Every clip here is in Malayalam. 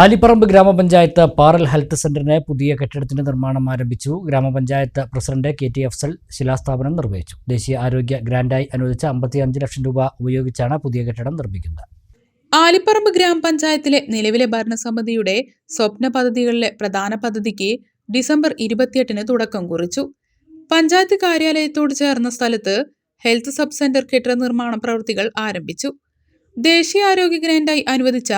ആലിപ്പറമ്പ് ഗ്രാമപഞ്ചായത്ത് പാറൽ ഹെൽത്ത് സെന്ററിന് പുതിയ കെട്ടിടത്തിന്റെ നിർമ്മാണം ആരംഭിച്ചു. ഗ്രാമപഞ്ചായത്ത് പ്രസിഡന്റ് കെ ടി അഫ്സൽ ശിലാസ്ഥാപനം നിർവഹിച്ചു. ദേശീയ ആരോഗ്യ ഗ്രാന്റായി അനുവദിച്ച അമ്പത്തിയഞ്ച് ലക്ഷം രൂപ ഉപയോഗിച്ചാണ് പുതിയ കെട്ടിടം നിർമ്മിക്കുന്നത്. ആലിപ്പറമ്പ് ഗ്രാമപഞ്ചായത്തിലെ നിലവിലെ ഭരണസമിതിയുടെ സ്വപ്ന പദ്ധതികളിലെ പ്രധാന പദ്ധതിക്ക് ഡിസംബർ ഇരുപത്തിയെട്ടിന് തുടക്കം കുറിച്ചു. പഞ്ചായത്ത് കാര്യാലയത്തോട് ചേർന്ന സ്ഥലത്ത് ഹെൽത്ത് സബ് സെന്റർ കെട്ടിട നിർമ്മാണ പ്രവൃത്തികൾ ആരംഭിച്ചു. ദേശീയ ആരോഗ്യ ഗ്രാന്റായി അനുവദിച്ച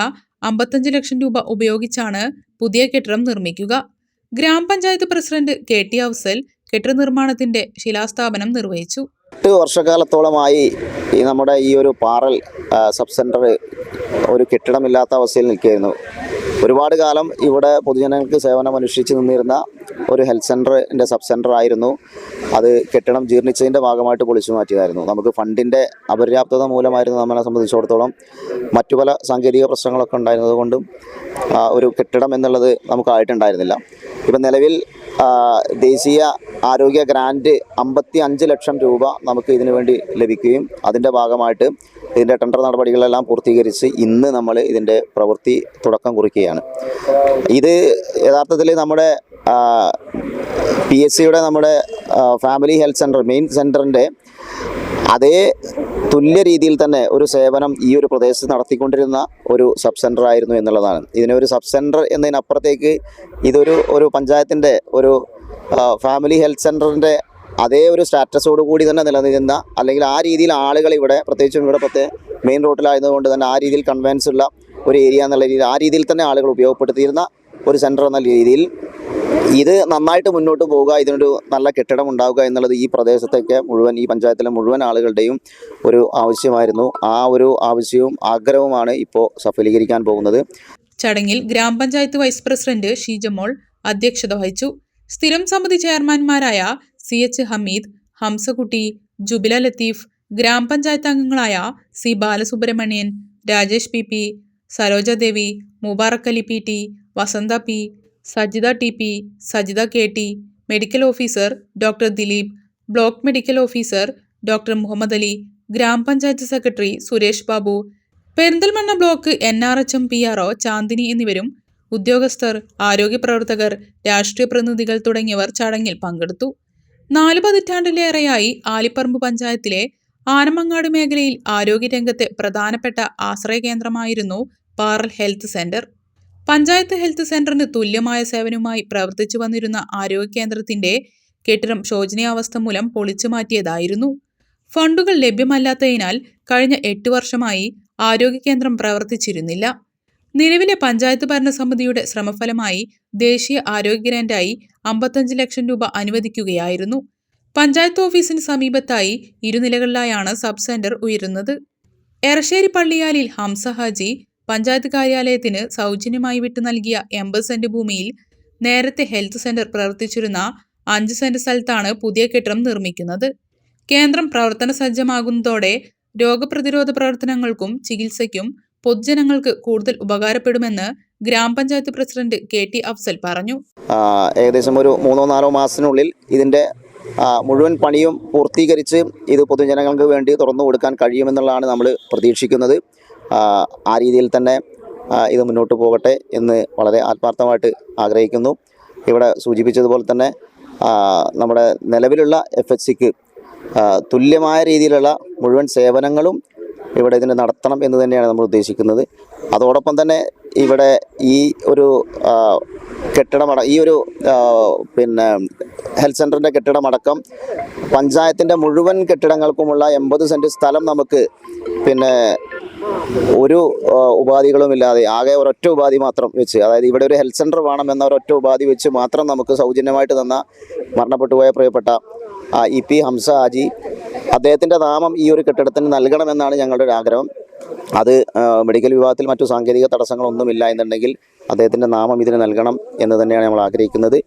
അമ്പത്തഞ്ച് ലക്ഷം രൂപ ഉപയോഗിച്ചാണ് പുതിയ കെട്ടിടം നിർമ്മിക്കുക. ഗ്രാമപഞ്ചായത്ത് പ്രസിഡന്റ് കെ ടി അവസൽ കെട്ടിട നിർമ്മാണത്തിന്റെ ശിലാസ്ഥാപനം നിർവഹിച്ചു. എട്ട് വർഷക്കാലത്തോളമായി ഈ നമ്മുടെ ഈ ഒരു പാറൽ സബ് സെന്റർ ഒരു കെട്ടിടമില്ലാത്ത അവസ്ഥയിൽ നിൽക്കുകയായിരുന്നു. ഒരുപാട് കാലം ഇവിടെ പൊതുജനങ്ങൾക്ക് സേവനം അനുഷ്ഠിച്ച് നിന്നിരുന്ന ഒരു ഹെൽത്ത് സെന്ററിന്റെ സബ് സെന്റർ ആയിരുന്നു. അത് കെട്ടിടം ജീർണിച്ചതിന്റെ ഭാഗമായിട്ട് പൊളിച്ചു മാറ്റിയതായിരുന്നു. നമുക്ക് ഫണ്ടിന്റെ അപര്യാപ്തത മൂലമായിരുന്നു നമ്മളെ സംബന്ധിച്ചിടത്തോളം മറ്റു പല സാങ്കേതിക പ്രശ്നങ്ങളൊക്കെ ഉണ്ടായിരുന്നത് കൊണ്ടും ഒരു കെട്ടിടം എന്നുള്ളത് നമുക്കായിട്ടുണ്ടായിരുന്നില്ല ഇപ്പം നിലവിൽ ദേശീയ ആരോഗ്യ ഗ്രാന്റ് അമ്പത്തി ലക്ഷം രൂപ നമുക്ക് ഇതിനു വേണ്ടി ലഭിക്കുകയും അതിന്റെ ഭാഗമായിട്ട് ഇതിന്റെ ടെൻഡർ നടപടികളെല്ലാം പൂർത്തീകരിച്ച് ഇന്ന് നമ്മൾ ഇതിന്റെ പ്രവൃത്തി തുടക്കം കുറിക്കുകയാണ്. ഇത് യഥാർത്ഥത്തിൽ നമ്മുടെ പി എസ് സിയുടെ നമ്മുടെ ഫാമിലി ഹെൽത്ത് സെന്റർ മെയിൻ സെന്ററിന്റെ അതേ തുല്യ രീതിയിൽ തന്നെ ഒരു സേവനം ഈ ഒരു പ്രദേശത്ത് നടത്തിക്കൊണ്ടിരുന്ന ഒരു സബ് സെന്റർ ആയിരുന്നു എന്നുള്ളതാണ്. ഇതിനെ ഒരു സബ് സെന്റർ എന്നതിനപ്പുറത്തേക്ക് ഇതൊരു ഒരു പഞ്ചായത്തിന്റെ ഒരു ഫാമിലി ഹെൽത്ത് സെന്ററിന്റെ അതേ ഒരു സ്റ്റാറ്റസോട് കൂടി തന്നെ നിലനിന്ന അല്ലെങ്കിൽ ആ രീതിയിൽ ആളുകൾ ഇവിടെ പ്രത്യേകിച്ചും ഇവിടെ പ്രത്യേക മെയിൻ റോഡിലായതുകൊണ്ട് തന്നെ ആ രീതിയിൽ കൺവെൻസ് ഉള്ള ഒരു ഏരിയ എന്നുള്ള രീതിയിൽ ആ രീതിയിൽ തന്നെ ആളുകൾ ഉപയോഗപ്പെടുത്തിയിരുന്ന ഒരു സെന്റർ എന്ന രീതിയിൽ ഇത് നന്നായിട്ട് മുന്നോട്ട് പോവുക ഇതിനൊരു നല്ല കെട്ടിടം ഉണ്ടാവുക എന്നുള്ളത് ഈ പ്രദേശത്തേക്ക് മുഴുവൻ ഈ പഞ്ചായത്തിലെ മുഴുവൻ ആളുകളുടെയും ഒരു ആവശ്യമായിരുന്നു. ആ ഒരു ആവശ്യവും ആഗ്രഹവുമാണ് ഇപ്പോൾ സഫലീകരിക്കാൻ പോകുന്നത്. ചടങ്ങിൽ ഗ്രാമപഞ്ചായത്ത് വൈസ് പ്രസിഡന്റ് ഷീജമോൾ അധ്യക്ഷത വഹിച്ചു. സ്ഥിരം സമിതി ചെയർമാൻമാരായ സി എച്ച് ഹമീദ് ഹംസകുട്ടി ജുബില ലത്തീഫ് ഗ്രാമപഞ്ചായത്ത് അംഗങ്ങളായ C Balasubramanian Rajesh P P Saroja Devi Mubarak Ali P T Vasantha P Sajitha T P Sajitha K T medical officer doctor Dileep block medical officer doctor Muhammad Ali ഗ്രാമപഞ്ചായത്ത് secretary Suresh Babu Perinthalmanna block N R H M P R O Chandini എന്നിവരും ഉദ്യോഗസ്ഥർ ആരോഗ്യ പ്രവർത്തകർ രാഷ്ട്രീയ പ്രതിനിധികൾ തുടങ്ങിയവർ ചടങ്ങിൽ പങ്കെടുത്തു. നാല് പതിറ്റാണ്ടിലേറെയായി ആലിപ്പറമ്പ് പഞ്ചായത്തിലെ ആനമങ്ങാട് മേഖലയിൽ ആരോഗ്യരംഗത്തെ പ്രധാനപ്പെട്ട ആശ്രയ കേന്ദ്രമായിരുന്നു Paral health centre. Panchayat health സെന്ററിന് തുല്യമായ സേവനവുമായി പ്രവർത്തിച്ചു വന്നിരുന്ന ആരോഗ്യ കേന്ദ്രത്തിന്റെ കെട്ടിടം ശോചനീയാവസ്ഥ മൂലം പൊളിച്ചു മാറ്റിയതായിരുന്നു. ഫണ്ടുകൾ ലഭ്യമല്ലാത്തതിനാൽ കഴിഞ്ഞ എട്ട് വർഷമായി ആരോഗ്യ കേന്ദ്രം പ്രവർത്തിച്ചിരുന്നില്ല. നിലവിലെ പഞ്ചായത്ത് ഭരണസമിതിയുടെ ശ്രമഫലമായി ദേശീയ ആരോഗ്യ ഗ്രാന്റായി അമ്പത്തഞ്ച് ലക്ഷം രൂപ അനുവദിക്കുകയായിരുന്നു. പഞ്ചായത്ത് ഓഫീസിന് സമീപത്തായി ഇരുനിലകളിലായാണ് സബ് സെന്റർ ഉയരുന്നത്. എറശ്ശേരി പള്ളിയാലിൽ ഹംസ ഹാജി പഞ്ചായത്ത് കാര്യാലയത്തിന് സൗജന്യമായി വിട്ടു നൽകിയ എൺപത് സെന്റ് ഭൂമിയിൽ നേരത്തെ ഹെൽത്ത് സെന്റർ പ്രവർത്തിച്ചിരുന്ന അഞ്ച് സെന്റ് സ്ഥലത്താണ് പുതിയ കെട്ടിടം നിർമ്മിക്കുന്നത്. കേന്ദ്രം പ്രവർത്തന സജ്ജമാകുന്നതോടെ രോഗപ്രതിരോധ പ്രവർത്തനങ്ങൾക്കും ചികിത്സയ്ക്കും പൊതുജനങ്ങൾക്ക് കൂടുതൽ ഉപകാരപ്പെടുമെന്ന് ഗ്രാമപഞ്ചായത്ത് പ്രസിഡന്റ് കെ ടി അഫ്സൽ പറഞ്ഞു. ഏകദേശം ഒരു മൂന്നോ നാലോ മാസത്തിനുള്ളിൽ ഇതിന്റെ മുഴുവൻ പണിയും പൂർത്തീകരിച്ച് ഇത് പൊതുജനങ്ങൾക്ക് വേണ്ടി തുറന്നു കൊടുക്കാൻ കഴിയുമെന്നുള്ളതാണ് നമ്മൾ പ്രതീക്ഷിക്കുന്നത്. ആ, രീതിയിൽ തന്നെ ഇത് മുന്നോട്ട് പോകട്ടെ എന്ന് വളരെ ആത്മാർത്ഥമായിട്ട് ആഗ്രഹിക്കുന്നു. ഇവിടെ സൂചിപ്പിച്ചതുപോലെ തന്നെ നമ്മുടെ നിലവിലുള്ള എഫ് എച്ച് സിക്ക് തുല്യമായ രീതിയിലുള്ള മുഴുവൻ സേവനങ്ങളും ഇവിടെ ഇതിനെ നടത്തണം എന്ന് തന്നെയാണ് നമ്മൾ ഉദ്ദേശിക്കുന്നത്. അതോടൊപ്പം തന്നെ ഇവിടെ ഈ ഒരു കെട്ടിടമട ഈ ഒരു പിന്നെ ഹെൽത്ത് സെന്ററിന്റെ കെട്ടിടമടക്കം പഞ്ചായത്തിന്റെ മുഴുവൻ കെട്ടിടങ്ങൾക്കുമുള്ള എൺപത് സെന്റ് സ്ഥലം നമുക്ക് പിന്നെ ഒരു ഉപാധികളുമില്ലാതെ ആകെ ഒരൊറ്റ ഉപാധി മാത്രം വെച്ച് അതായത് ഇവിടെ ഒരു ഹെൽത്ത് സെന്റർ വേണം എന്ന ഒരൊറ്റ ഉപാധി വെച്ച് മാത്രം നമുക്ക് സൗജന്യമായിട്ട് തന്ന മരണപ്പെട്ടുപോയ പ്രിയപ്പെട്ട ഇ പി ഹംസ ഹാജി അദ്ദേഹത്തിന്റെ നാമം ഈ ഒരു കെട്ടിടത്തിന് നൽകണമെന്നാണ് ഞങ്ങളുടെ ഒരു ആഗ്രഹം. അത് മെഡിക്കൽ വിഭാഗത്തിൽ മറ്റു സാങ്കേതിക തടസ്സങ്ങളൊന്നുമില്ല എന്നുണ്ടെങ്കിൽ അദ്ദേഹത്തിന്റെ നാമം ഇതിന് നൽകണം എന്ന് തന്നെയാണ് നമ്മൾ ആഗ്രഹിക്കുന്നത്.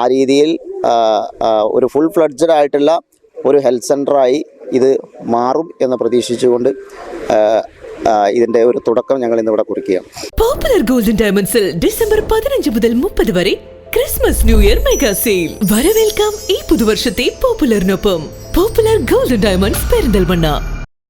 ആ രീതിയിൽ ഒരു ഫുൾ ഫ്ലഡ്ജഡ് ആയിട്ടുള്ള ഒരു ഹെൽത്ത് സെന്ററായി ഇത് മാറും എന്ന് പ്രതീക്ഷിച്ചുകൊണ്ട് ഇതിന്റെ ഒരു തുടക്കം ഞങ്ങൾ ഇന്നിവിടെ കുറിക്കുകയാണ്. പോപ്പുലർ ഡിസംബർ പതിനഞ്ച് മുതൽ മുപ്പത് വരെ Christmas new year mega sale വരവേൽക്കാം ഈ പുതുവർഷത്തെ പോപ്പുലറിനൊപ്പം പോപ്പുലർ ഗോൾഡൻ ഡയമണ്ട്സ് പെരിന്തൽമണ്ണ